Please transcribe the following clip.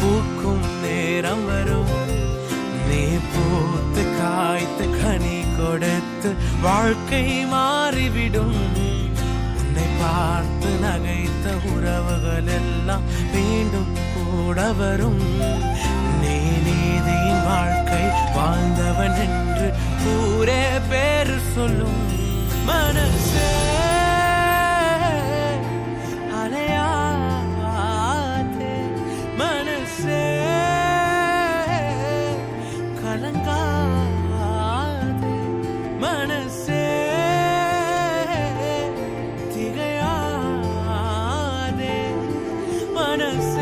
പൂക്കും നേരം വരും നീ പൂത്ത് കായ്ത്ത് കണി കൊടുത്ത് വാഴ്ക്കை മാറിവിടും உன்னை பார்த்து நகைத்த உறவுகள் எல்லாம் மீண்டும் கூட வரும். நீ நீதியின் வாழ்க்கை வாழ்ந்தவன் என்று ஊரே பேர் சொல்லும் மனசே. மனசே கலங்காது. மனசே திகையாதே. மனசே